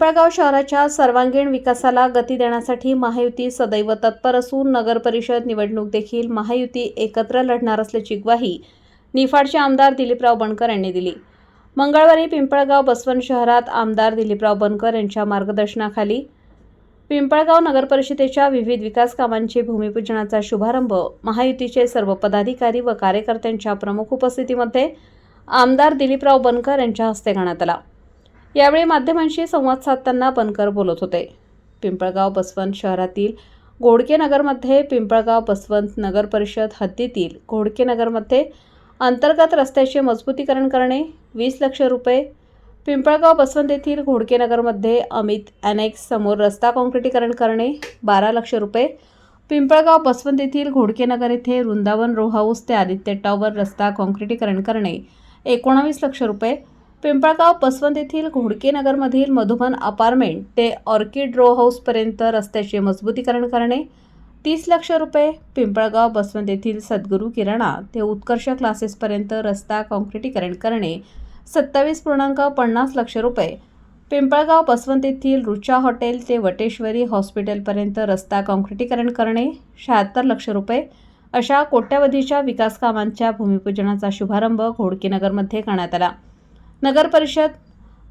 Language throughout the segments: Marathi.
पिंपळगाव शहराच्या सर्वांगीण विकासाला गती देण्यासाठी महायुती सदैव तत्पर असून नगर परिषद निवडणूक देखील महायुती एकत्र लढणार असल्याची ग्वाही निफाडचे आमदार दिलीपराव बनकर यांनी दिली. मंगळवारी पिंपळगाव बसवंत शहरात आमदार दिलीपराव बनकर यांच्या मार्गदर्शनाखाली पिंपळगाव नगरपरिषदेच्या विविध विकास कामांचे भूमिपूजनाचा शुभारंभ महायुतीचे सर्व पदाधिकारी व कार्यकर्त्यांच्या प्रमुख उपस्थितीमध्ये आमदार दिलीपराव बनकर यांच्या हस्ते करण्यात आला. यावेळी माध्यमांशी संवाद साधताना बनकर बोलत होते. पिंपळगाव बसवंत शहरातील घोडके नगरमध्ये पिंपळगाव बसवंत नगर परिषद हद्दीतील घोडके नगरमध्ये अंतर्गत रस्त्याचे मजबूतीकरण करणे वीस लक्ष रुपये. पिंपळगाव बसवंत येथील घोडके नगरमध्ये अमित अनेक्स समोर रस्ता काँक्रिटीकरण करणे बारा लक्ष रुपये. पिंपळगाव बसवंत येथील घोडके नगर येथे वृंदावन रो हाऊस ते आदित्य टॉवर रस्ता काँक्रिटीकरण करणे एकोणावीस लक्ष रुपये. पिंपळगाव बसवंत येथील घोडके नगरमधील मधुबन अपार्टमेंट ते ऑर्किड रो हाऊसपर्यंत रस्त्याचे मजबूतीकरण करणे तीस लक्ष रुपये पिंपळगाव बसवंत येथील सद्गुरू किराणा ते उत्कर्ष क्लासेसपर्यंत रस्ता काँक्रिटीकरण करणे सत्तावीस पूर्णांक पन्नास लक्ष रुपये पिंपळगाव बसवंत येथील रुचा हॉटेल ते वटेश्वरी हॉस्पिटलपर्यंत रस्ता काँक्रिटीकरण करणे शहात्तर लक्ष रुपये अशा कोट्यवधीच्या विकास कामांच्या भूमिपूजनाचा शुभारंभ घोडकीनगरमध्ये करण्यात आला. नगरपरिषद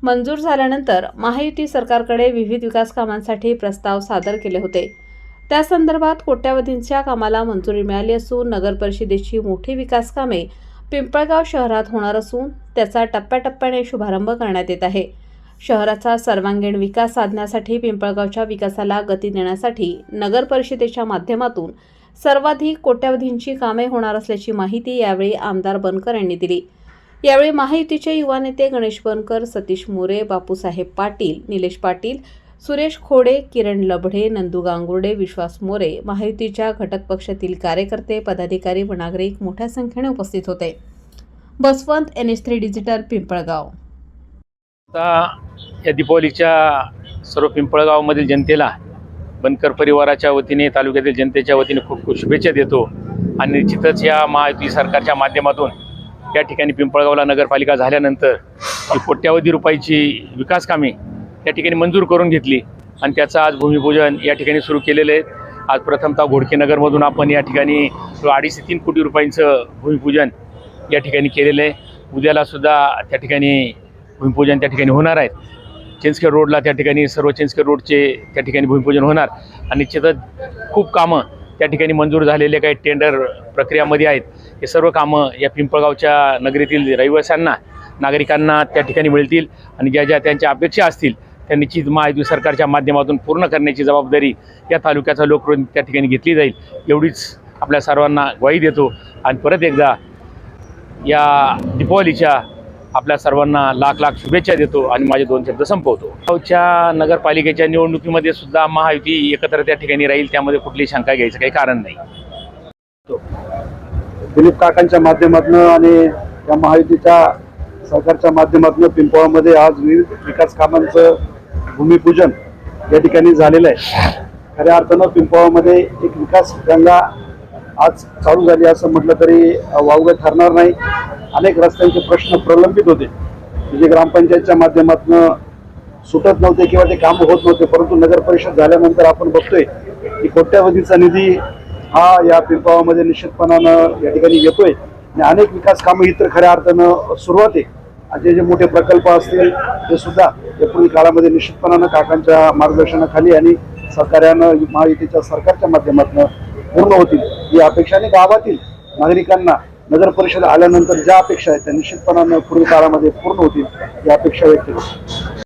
मंजूर झाल्यानंतर महायुती सरकारकडे विविध विकास कामांसाठी प्रस्ताव सादर केले होते. त्या संदर्भात कोट्यावधींच्या कामाला मंजुरी मिळाली असून नगरपरिषदेची मोठी विकास कामे पिंपळगाव शहरात होणार असून त्याचा टप्प्याटप्प्याने शुभारंभ करण्यात येत आहे. शहराचा सर्वांगीण विकास साधण्यासाठी पिंपळगावच्या विकासाला गती देण्यासाठी नगर परिषदेच्या माध्यमातून सर्वाधिक कोट्यावधींची कामे होणार असल्याची माहिती यावेळी आमदार बनकर यांनी दिली. यावेळी महायुतीचे युवा नेते गणेश बनकर सतीश मोरे बापूसाहेब पाटील निलेश पाटील सुरेश खोडे किरण लबढे नंदू गांगुर्डे विश्वास मोरे महायुतीच्या घटक पक्षातील कार्यकर्ते पदाधिकारी व नागरिक मोठ्या संख्येने उपस्थित होते. Baswant N S three digital Pimpalgaon. आता या दीपावलीच्या सर्व पिंपळगावमधील जनतेला बनकर परिवाराच्या वतीने तालुक्यातील जनतेच्या वतीने खूप खूप शुभेच्छा देतो. आणि निश्चितच या महायुती सरकारच्या माध्यमातून या ठिकाणी पिंपळगावला नगरपालिका झाल्यानंतर ही कोट्यावधी रुपयाची विकास कामे या ठिकाणी मंजूर करून घेतली. आणि त्याचं आज भूमिपूजन या ठिकाणी सुरू केलेलं आहे. आज प्रथमतः घोडकेनगरमधून आपण या ठिकाणी अडीच ते तीन कोटी रुपयांचं भूमिपूजन या ठिकाणी केलेलं आहे. उद्यालासुद्धा त्या ठिकाणी भूमिपूजन त्या ठिकाणी होणार आहेत चिंचखेड रोडला त्या ठिकाणी सर्व चिंचखेड रोडचे त्या ठिकाणी भूमिपूजन होणार. आणि निश्चितच खूप कामं त्या ठिकाणी मंजूर झालेले काही टेंडर प्रक्रियामध्ये आहेत. हे सर्व कामं या पिंपळगावच्या नगरीतील रहिवाशांना नागरिकांना त्या ठिकाणी मिळतील आणि ज्या ज्या त्यांच्या अपेक्षा असतील त्या निश्चित महायुती सरकारच्या माध्यमातून पूर्ण करण्याची जबाबदारी या तालुक्याचा लोकप्रतिनिधी त्या ठिकाणी घेतली जाईल एवढीच आपल्या सर्वांना ग्वाही देतो. आणि परत एकदा या दीपावलीच्या आपल्या सर्वांना लाख लाख शुभेच्छा देतो आणि माझे दोन शब्द संपवतो. गावच्या नगरपालिकेच्या निवडणुकीमध्ये सुद्धा महायुती एकत्र त्या ठिकाणी राहील त्यामध्ये कुठली शंका घ्यायचं काही कारण नाही. दिलीप काकांच्या माध्यमातून आणि या महायुतीच्या सरकारच्या माध्यमातून पिंपळामध्ये आज विविध विकास कामांचं भूमिपूजन या ठिकाणी झालेलं आहे. खऱ्या अर्थानं पिंपळामध्ये एक विकास गंगा आज चालू झाली असं म्हटलं तरी वावगं ठरणार नाही. अनेक रस्त्यांचे प्रश्न प्रलंबित होते. जे ग्रामपंचायतच्या माध्यमातून सुटत नव्हते किंवा ते कामं होत नव्हते परंतु नगर परिषद झाल्यानंतर आपण बघतोय की कोट्यावधीचा निधी हा या पिंपावामध्ये निश्चितपणानं या ठिकाणी येतोय. आणि अनेक विकास कामं इतर खऱ्या अर्थानं सुरुवात आहे. आणि जे जे मोठे प्रकल्प असतील ते सुद्धा पुढील काळामध्ये निश्चितपणानं काकांच्या मार्गदर्शनाखाली आणि सहकार्यानं महायुतीच्या सरकारच्या माध्यमातून पूर्ण होतील. ही अपेक्षा आणि गावातील नागरिकांना नगर परिषद आल्यानंतर ज्या अपेक्षा आहेत त्या निश्चितपणानं पुढील काळामध्ये पूर्ण होतील या अपेक्षा व्यक्त करतो.